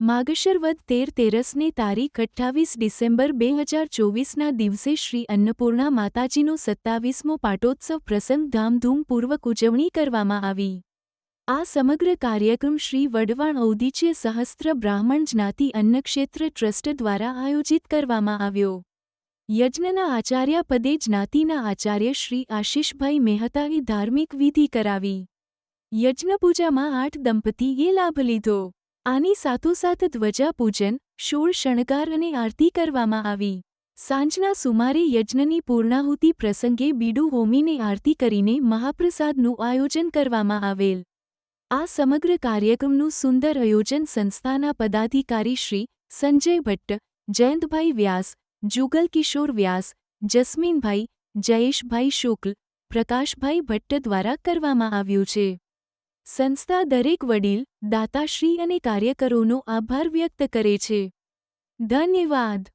માગશર વદ તેર તેરસને તારીખ અઠ્ઠાવીસ ડિસેમ્બર બે હજાર ચોવીસના દિવસે શ્રી અન્નપૂર્ણા માતાજીનો સત્તાવીસમો પાટોત્સવ પ્રસંગ ધામધૂમપૂર્વક ઉજવણી કરવામાં આવી. આ સમગ્ર કાર્યક્રમ શ્રી વડવાણ ઔદિચ્ય સહસ્ત્ર બ્રાહ્મણ જ્ઞાતિ અન્નક્ષેત્ર ટ્રસ્ટ દ્વારા આયોજિત કરવામાં આવ્યો. યજ્ઞના આચાર્ય પદે જ્ઞાતિના આચાર્ય શ્રી આશિષભાઈ મહેતાએ ધાર્મિક વિધિ કરાવી. યજ્ઞપૂજામાં આઠ દંપતીએ લાભ લીધો. આની સાથોસાથ ધ્વજા પૂજન, શૂળ શણગાર અને આરતી કરવામાં આવી. સાંજના સુમારે યજ્ઞની પૂર્ણાહુતિ પ્રસંગે બીડું હોમીને આરતી કરીને મહાપ્રસાદનું આયોજન કરવામાં આવેલ. આ સમગ્ર કાર્યક્રમનું સુંદર આયોજન સંસ્થાના પદાધિકારી શ્રી સંજય ભટ્ટ, જયંતભાઈ વ્યાસ જુગલ કિશોર વ્યાસ, જસ્મીનભાઈ, જયેશભાઈ શુક્લ, પ્રકાશભાઈ ભટ્ટ દ્વારા કરવામાં આવ્યું છે. સંસ્થા દરેક વડીલ દાતાશ્રી અને કાર્યકરોનો આભાર વ્યક્ત કરે છે. ધન્યવાદ.